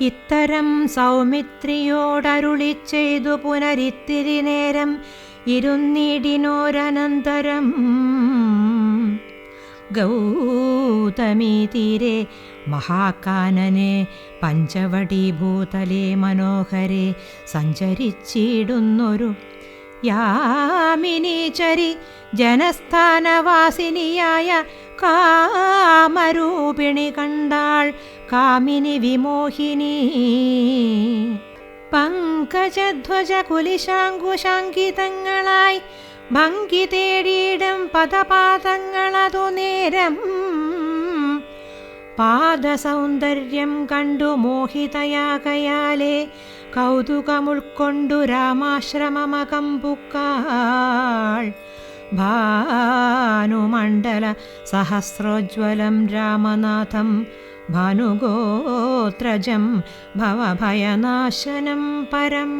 ഇത്തരം സൗമിത്രിയോടരുളി ചെയ്തു പുനരിത്തിരി നേരം ഇരുന്നിടിനോരനന്തരം. ഗൗതമീ തീരെ മഹാകാനനെ പഞ്ചവടി ഭൂതലെ മനോഹരെ സഞ്ചരിച്ചിടുന്നൊരു യാമിനീചരി ജനസ്ഥാനവാസിനിയായ കാമരൂപിണി കണ്ടാൾ കാമിനി വിമോഹിനി. പങ്കജധ്വജ കുലിശാങ്കുശാങ്കിതങ്ങളായി ഭംഗി തേടിയിടും പദപാദങ്ങളതു നേരം. പാദസൗന്ദര്യം കണ്ടു മോഹിതയാകയാലേ കൗതുകമുൾക്കൊണ്ടു രാമാശ്രമമകം भानुमण्डलसहस्रोज्ज्वलं रामनाथं भानुगोत्रजं भवभयनाशनं परम्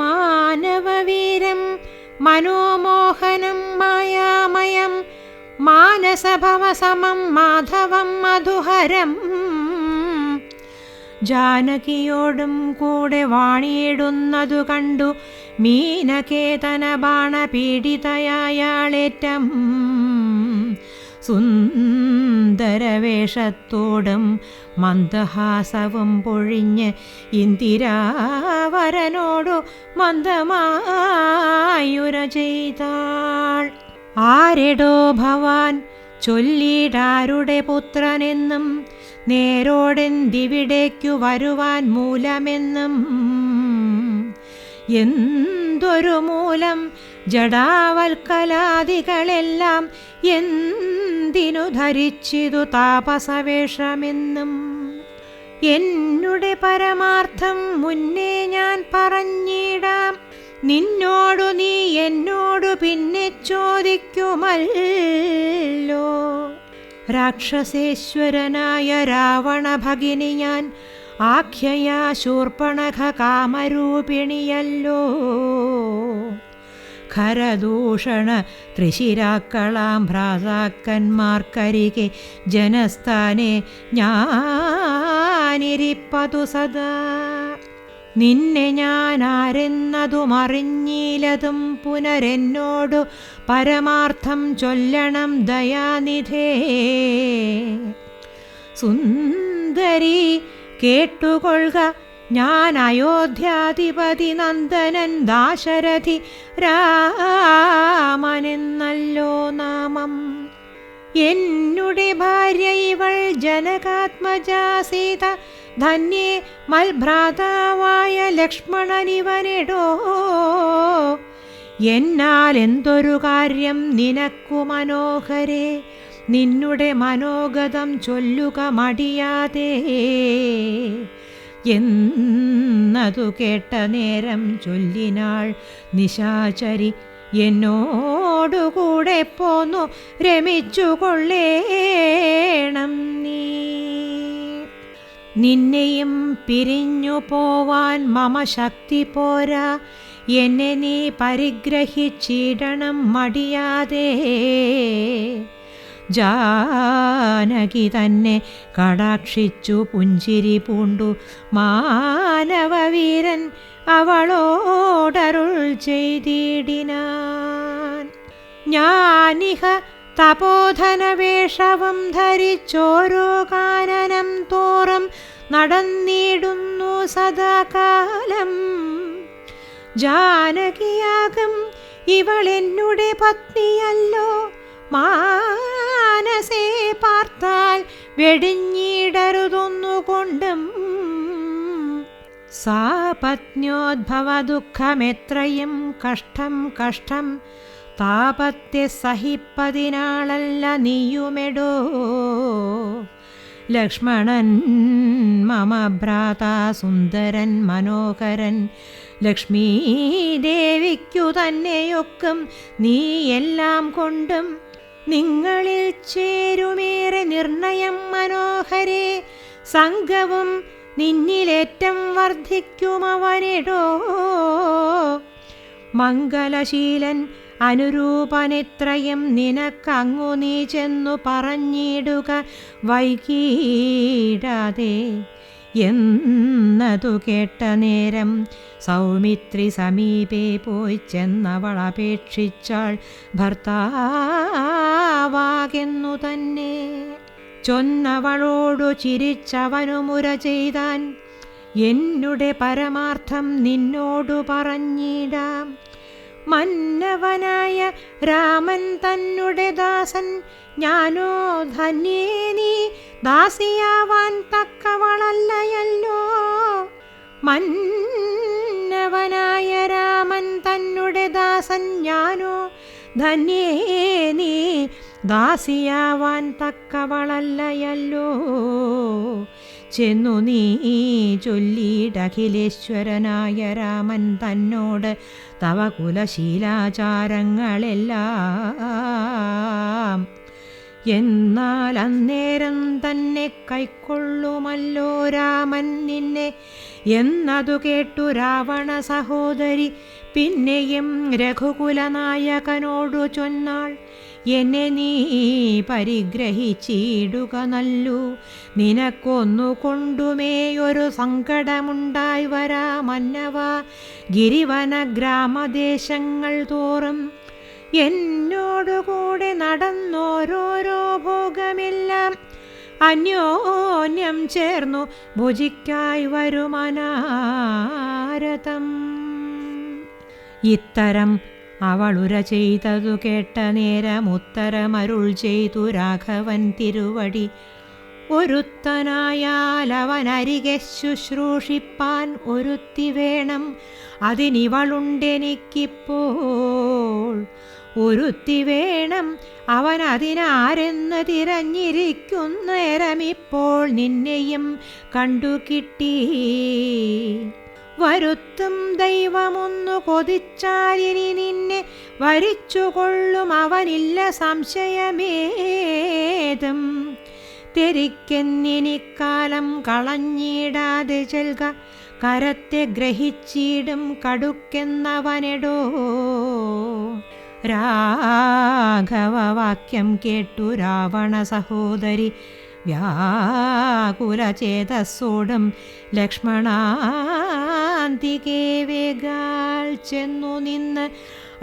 मानववीरं मनोमोहनं मायामयं मानसभवसमं माधवं मधुहरम् ജാനകിയോടും കൂടെ വാണിയിടുന്നതു കണ്ടു. മീനകേതന ബാണപീഡിതയായാളേറ്റം. സുന്ദരവേഷത്തോടും മന്ദഹാസവും പൊഴിഞ്ഞ് ഇന്ദിരാവരനോടു മന്ദമായുര ചെയ്താൾ. ആരെടോ ഭവാൻ ചൊല്ലിടാരുടെ പുത്രനെന്നും നേരോടെന്തിവിടേക്കു വരുവാൻ മൂലമെന്നും എന്തൊരു മൂലം ജഡാവൽക്കലാദികളെല്ലാം എന്തിനു ധരിച്ചിതു താപസവേഷമെന്നും എന്നുടെ പരമാർത്ഥം മുന്നേ ഞാൻ പറഞ്ഞിടാം. നിന്നോടു നീ എന്നോടു പിന്നെ ചോദിക്കുമല്ലോ. രാക്ഷസേശ്വരനായ രാവണ ഭഗിനി ഞാൻ ആഖ്യയാ ശൂർപ്പണഖ കാമരൂപിണിയല്ലോ ഖരദൂഷണ ത്രിശിരാക്കളാം ഭ്രാതാക്കന്മാർക്കരികെ ജനസ്ഥാനെ ഞാനിരിപ്പതു സദാ. നിന്നെ ഞാൻ ആരെന്നതുമറിഞ്ഞീലതും പുനരെന്നോടു പരമാർത്ഥം ചൊല്ലണം ദയാനിധേ. സുന്ദരി കേട്ടുകൊള്ളുക. ഞാൻ അയോധ്യാധിപതി നന്ദനൻ ദാശരഥി രാമനെന്നല്ലോ നാമം. എന്നുടെ ഭാര്യ ഇവൾ ജനകാത്മജാ സീത ധന്യേ മൽഭ്രാതാവായ ലക്ഷ്മണനിവനിടോ. എന്നാൽ എന്തൊരു കാര്യം നിനക്കു മനോഹരേ നിന്നുടെ മനോഗതം ചൊല്ലുക മടിയാതെ. എന്നതു കേട്ട നേരം ചൊല്ലിനാൾ നിശാചരി എന്നോടുകൂടെ പോന്നു രമിച്ചു കൊള്ളേണം നീ. നിന്നെയും പിരിഞ്ഞു പോവാൻ മമ ശക്തി പോരാ. എന്നെ നീ പരിഗ്രഹിച്ചിടണം മടിയാതെ. ജാനകി തന്നെ കടാക്ഷിച്ചു പുഞ്ചിരി പൂണ്ടു. മാനവവീരൻ അവളോടരുൾ ചെയ്തിടിനാൻ. ഞാനിഹ തപോധനവേഷവും ധരിച്ചോരോ കാനനം തോറും നടന്നിടുന്നു സദാകാലം. ജാനകിയാകും ഇവൾ എന്നുടെ പത്നിയല്ലോ. മാനസേ പാർത്താൽ വെടിഞ്ഞിടരുതൊന്നുകൊണ്ടും. സാ പത്ന്യോദ്ഭവ ദുഃഖമെത്രയും കഷ്ടം കഷ്ടം താപത്തെ സഹിപ്പതിനാളല്ല നീയുമെടോ. ലക്ഷ്മണൻ മമ ഭ്രാത സുന്ദരൻ മനോഹരൻ. ലക്ഷ്മീ ദേവിക്കു തന്നെയൊക്കും നീ എല്ലാം കൊണ്ടും. നിങ്ങളിൽ ചേരുമേറെ നിർണയം മനോഹരേ. സംഘവും നിന്നിലേറ്റം വർദ്ധിക്കുമവനെടോ. മംഗലശീലൻ അനുരൂപനെത്രയും നിനക്കങ്ങു നീ ചെന്നു പറഞ്ഞിടുക വൈകീടാതെ എന്നതു കേട്ട നേരം സൗമിത്രി സമീപേ പോയി ചെന്നവൾ അപേക്ഷിച്ചാൾ ഭർത്താവാകെന്നു തന്നെ. ചൊന്നവളോടു ചിരിച്ചവനു മുര ചെയ്താൻ. എന്നുടെ പരമാർത്ഥം നിന്നോടു പറഞ്ഞിടാം. മന്നവനായ രാമൻ തന്നെ ദാസൻ. ഞാനോ ധന്യേ നീ ദാസിയാവാൻ തക്കവളല്ലയല്ലോ. മന്നവനായ രാമൻ തന്നെ ദാസൻ. ഞാനോ ധന്യേ നീ ദാസിയാവാൻ തക്കവളല്ലയല്ലോ. ചെന്നു നീ ചൊല്ലിയിടഖിലേശ്വരനായ രാമൻ തന്നോട് തവ കുലശീലാചാരങ്ങളെല്ലാം എന്നാൽ അന്നേരം തന്നെ കൈക്കൊള്ളുമല്ലോ രാമൻ നിന്നെ. എന്നതു കേട്ടു രാവണ സഹോദരി പിന്നെയും രഘുകുലനായകനോടു ചൊന്നാൾ. എന്നെ നീ പരിഗ്രഹിച്ചിടുക നല്ലു. നിനക്കൊന്നു കൊണ്ടുമേയൊരു സങ്കടമുണ്ടായി വരാമന്നവ ഗിരിവന ഗ്രാമദേശങ്ങൾ തോറും എന്നോടുകൂടെ നടന്നോരോരോ ഭോഗമെല്ലാം അന്യോന്യം ചേർന്നു ഭുജിക്കായി വരുമനാരതം ഇത്തരം അവളുര ചെയ്തതു കേട്ട നേരമുത്തരമരുൾ ചെയ്തു രാഘവൻ തിരുവടി. അരികെ ശുശ്രൂഷിപ്പാൻ ഒരുത്തി വേണം. അതിനിവളുണ്ടെനിക്കിപ്പോൾ. ഒരുത്തി വേണം. അവൻ അതിനാരെന്ന് തിരഞ്ഞിരിക്കുന്നേരമിപ്പോൾ നിന്നെയും കണ്ടു കിട്ടി. വരുത്തും ദൈവമൊന്നു കൊതിച്ചാലിനി നിന്നെ വരിച്ചുകൊള്ളും അവനില്ല സംശയമേതും. തെരിക്കെന്നിനിക്കാലം കളഞ്ഞിടാതെ ചെൽക കരത്തെ ഗ്രഹിച്ചിടും കടുക്കെന്നവനെടോ. രാഘവവാക്യം കേട്ടു രാവണ സഹോദരി വ്യാകുലചേതസ്സോടും ലക്ഷ്മണാന്തികേ വേഗാൽ ചെന്നു നിന്ന്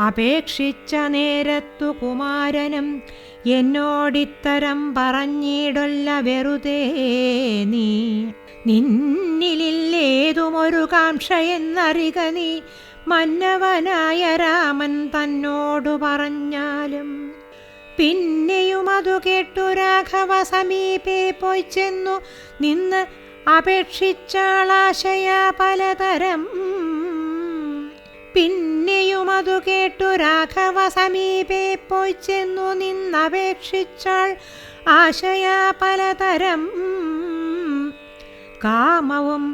അപേക്ഷിച്ച നേരത്തു കുമാരനും എന്നോടിത്തരം പറഞ്ഞിടൊല്ല വെറുതെ നീ. നിന്നിലില്ലേതുമൊരു കാംക്ഷയെന്നറിക നീ. മന്നവനായ രാമൻ തന്നോടു പറഞ്ഞാലും. പിന്നെയും അതു കേട്ടു രാഘവ സമീപേ പോയി ചെന്നു. നിന്ന് അപേക്ഷിച്ചാളാശയ പലതരം. പിന്നെയും അതു കേട്ടു രാഘവ സമീപേ പോയി ചെന്നു നിന്നപേക്ഷിച്ചാൾ ആശയ പലതരം കാമവും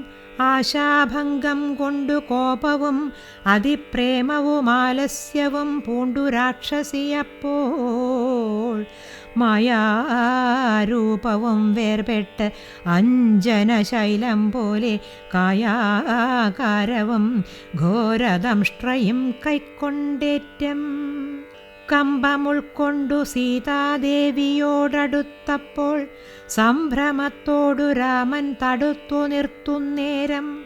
ആശാഭംഗം കൊണ്ടു കോപവും അതിപ്രേമവും ആലസ്യവും പൂണ്ടു രാക്ഷസിയപ്പോൾ മായാരൂപവും വേർപെട്ട് അഞ്ജനശൈലം പോലെ കായാകാരവും ഘോരദംഷ്ട്രയും കൈക്കൊണ്ടേറ്റം. കമ്പമുൾക്കൊണ്ടു സീതാദേവിയോടടുത്തപ്പോൾ സംഭ്രമത്തോടു രാമൻ തടുത്തു നിർത്തുന്നേരം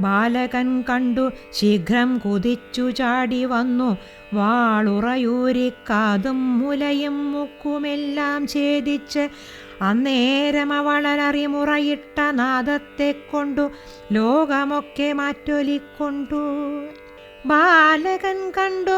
ബാലകൻ കണ്ടു ശീഘ്രം കുതിച്ചു ചാടി വന്നു. വാളുറയൂരിക്കാതും മുലയും മുക്കുമെല്ലാം ഛേദിച്ച് അന്നേരം അവളറിമുറയിട്ട നാദത്തെ കൊണ്ടു ലോകമൊക്കെ മാറ്റൊലിക്കൊണ്ടു. ബാലകൻ കണ്ടു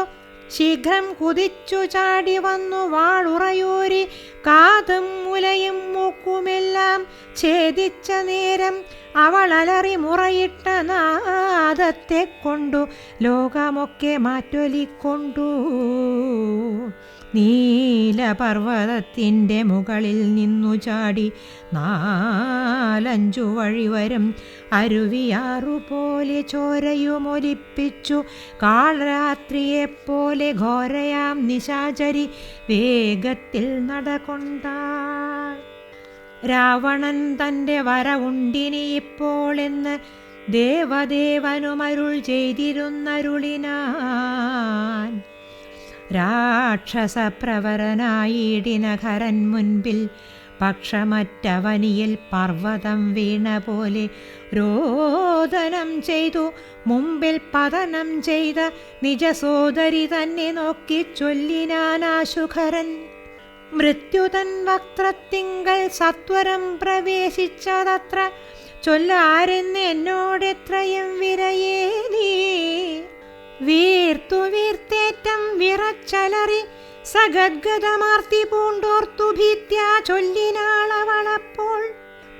ശീഘ്രം കുതിച്ചു ചാടി വന്നു വാളുറയൂരി കാതും മുലയും മൂക്കുമെല്ലാം ഛേദിച്ച നേരം അവൾ അലറി മുറയിട്ട നാദത്തെ കൊണ്ടു ലോകമൊക്കെ മാറ്റൊലിക്കൊണ്ടു. നീലപർവതത്തിന്റെ മുകളിൽ നിന്നു ചാടി നാലഞ്ചു വഴി വരും അരുവിയാറുപോലെ ചോരയുമൊലിപ്പിച്ചു. കാളരാത്രിയെപ്പോലെ ഘോരയാം നിശാചരി വേഗത്തിൽ നടകൊണ്ടാൾ രാവണൻ തന്റെ വരവുണ്ടിനി ഇപ്പോൾ എന്ന് ദേവദേവനുമരുൾ ചെയ്തിരുന്നരുളിനാൻ. രാക്ഷസപ്രവരനായിടിനഖരൻ മുൻപിൽ പക്ഷമറ്റവനിയിൽ പർവതം വീണ പോലെ രോദനം ചെയ്തു. മുമ്പിൽ പതനം ചെയ്ത നിജസോദരി തന്നെ നോക്കി ചൊല്ലിനാനാശുഖരൻ. മൃത്യുതൻ വക്ത്രത്തിങ്കൾ സത്വരം പ്രവേശിച്ചതത്ര. ചൊല്ലാരെന്ന് എന്നോടെത്രയും വിരയേലീ വീർത്തു വീർത്തേറ്റം വിറച്ചലറി. സഗദ്ഗതമാർത്തി പൂണ്ടോർത്തു ഭീത്യ ചൊല്ലിനാളവളപ്പോൾ.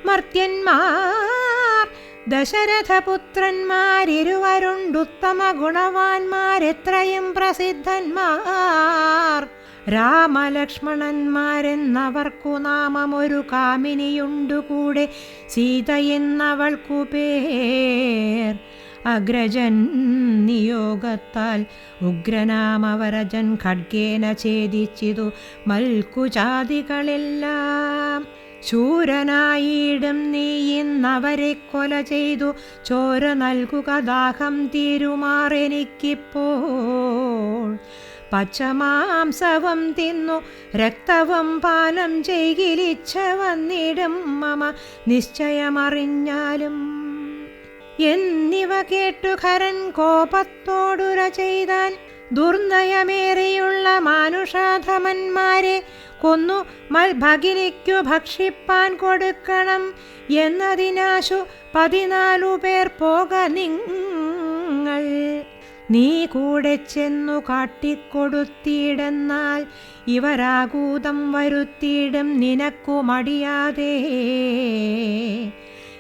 മർത്യന്മാർ ദശരഥപുത്രന്മാരിരുവരുണ്ടുത്തമ ഗുണവാന്മാരെത്രയും പ്രസിദ്ധന്മാർ. രാമലക്ഷ്മണന്മാരെന്നവർക്കു നാമമൊരു കാമിനിയുണ്ടുകൂടെ സീത എന്നവൾക്കു പേർ അഗ്രജൻ നിയോഗത്താൽ ഉഗ്രനാമവരജൻ ഖഡ്ഗേന ഛേദിച്ചിതു മൽക്കുചാതികളെല്ലാം ശൂരനായിടും നീ കൊല ചെയ്തു ചോര നൽകുക ദാഹം തീരുമാറെനിക്കിപ്പോൾ. പച്ചമാംസവും തിന്നു രക്തവും പാനം ചെയ്കിലിച്ച വന്നിടും മമ നിശ്ചയമറിഞ്ഞാലും. എന്നിവ കേട്ടു ഖരൻ കോപത്തോടുര ചെയ്താൻ ദുർനയമേറിയുള്ള മാനുഷാധമന്മാരെ കൊന്നു മൽഭഗിനിക്കു ഭക്ഷിപ്പാൻ കൊടുക്കണം എന്നതിനാശു പതിനാലു പേർ പോക നിങ്ങൾ. നീ കൂടെ ചെന്നു കാട്ടിക്കൊടുത്തിടന്നാൽ ഇവരാകൂതം വരുത്തിയിടും നിനക്കു മടിയാതെ.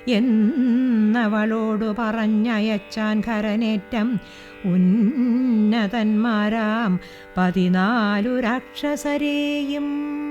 എന്നവളോടു പറഞ്ഞയച്ചാൻ ഖരനേറ്റം ഉന്നതന്മാരാം പതിനാലു രാക്ഷസരെയും.